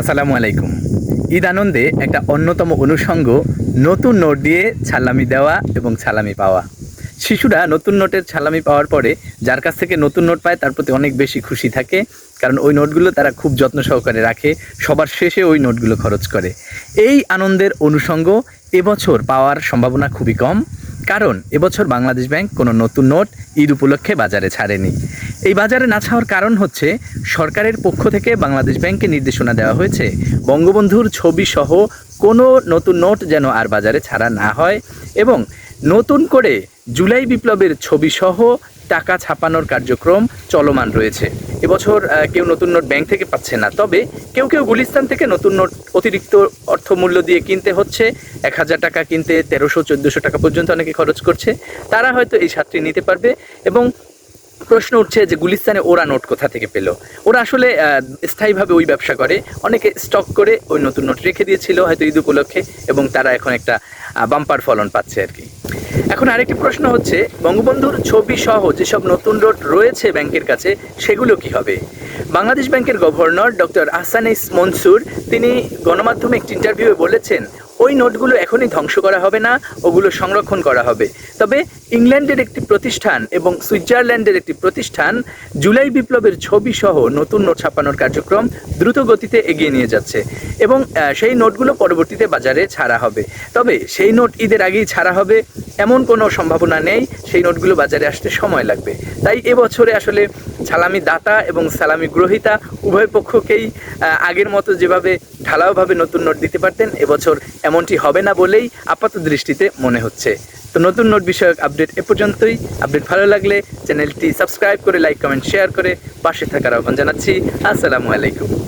আসসালামু আলাইকুম। ঈদ আনন্দে একটা অন্যতম অনুষঙ্গ, নতুন নোট দিয়ে ছালামি দেওয়া এবং ছালামি পাওয়া। শিশুরা নতুন নোটের ছালামি পাওয়ার পরে যার কাছ থেকে নতুন নোট পায় তার প্রতি অনেক বেশি খুশি থাকে, কারণ ওই নোটগুলো তারা খুব যত্ন সহকারে রাখে, সবার শেষে ওই নোটগুলো খরচ করে। এই আনন্দের অনুষঙ্গ এবছর পাওয়ার সম্ভাবনা খুবই কম, কারণ এবছর বাংলাদেশ ব্যাংক কোনো নতুন নোট ঈদ উপলক্ষে বাজারে ছাড়েনি। এই বাজারে না ছাওয়ার কারণ হচ্ছে সরকারের পক্ষ থেকে বাংলাদেশ ব্যাংককে নির্দেশনা দেওয়া হয়েছে। বঙ্গবন্ধুর ছবি সহ কোনো নতুন নোট যেন আর বাজারে ছাড়া না হয় এবং নতুন করে জুলাই বিপ্লবের ছবি সহ টাকা ছাপানোর কার্যক্রম চলমান রয়েছে। এবছর কেউ নতুন নোট ব্যাংক থেকে পাচ্ছে না। তবে কেউ কেউ গুলিস্তান থেকে নতুন নোট অতিরিক্ত অর্থমূল্য দিয়ে কিনতে হচ্ছে। এক হাজার টাকা কিনতে তেরোশো, চোদ্দোশো টাকা পর্যন্ত অনেকে খরচ করছে। তারা হয়তো এই সাতটি নিতে পারবে এবং প্রশ্ন উঠছে যে গুলিস্তানে ওরা নোট কোথা থেকে পেল? ওরা আসলে স্থায়ীভাবে ওই ব্যবসা করে। অনেকে স্টক করে ওই নতুন নোট রেখে দিয়েছিল হয়তো ঈদ উপলক্ষে এবং তারা এখন একটা বাম্পার ফলন পাচ্ছে আর কি। এখন আরেকটি প্রশ্ন হচ্ছে, বঙ্গবন্ধুর ছবি সহ যেসব নতুন নোট রয়েছে ব্যাংকের কাছে, সেগুলো কি হবে? বাংলাদেশ ব্যাংকের গভর্নর ডক্টর আহসানিস মনসুর, তিনি গণমাধ্যমে একটি ইন্টারভিউয়ে বলেছেন ওই নোটগুলো এখনই ধ্বংস করা হবে না, ওগুলো সংরক্ষণ করা হবে। তবে ইংল্যান্ডের একটি প্রতিষ্ঠান এবং সুইজারল্যান্ডের একটি প্রতিষ্ঠান জুলাই বিপ্লবের ছবি সহ নতুন নোট ছাপানোর কার্যক্রম দ্রুত গতিতে এগিয়ে নিয়ে যাচ্ছে এবং সেই নোটগুলো পরবর্তীতে বাজারে ছাড়া হবে। তবে সেই নোট ঈদের আগেই ছাড়া হবে এমন কোনো সম্ভাবনা নেই, সেই নোটগুলো বাজারে আসতে সময় লাগবে। তাই এবছরে আসলে সালামি দাতা এবং সালামি গ্রহিতা উভয় পক্ষকেই আগের মতো যেভাবে ঢালাওভাবে নতুন নোট দিতে পারতেন এবছর এমনটি হবে না বলেই আপাত দৃষ্টিতে মনে হচ্ছে। তো নতুন নোট বিষয়ক আপডেট এ পর্যন্তই। আপডেট ভালো লাগলে চ্যানেলটি সাবস্ক্রাইব করে, লাইক, কমেন্ট, শেয়ার করে পাশে থাকার আহ্বান জানাচ্ছি। আসসালামু আলাইকুম।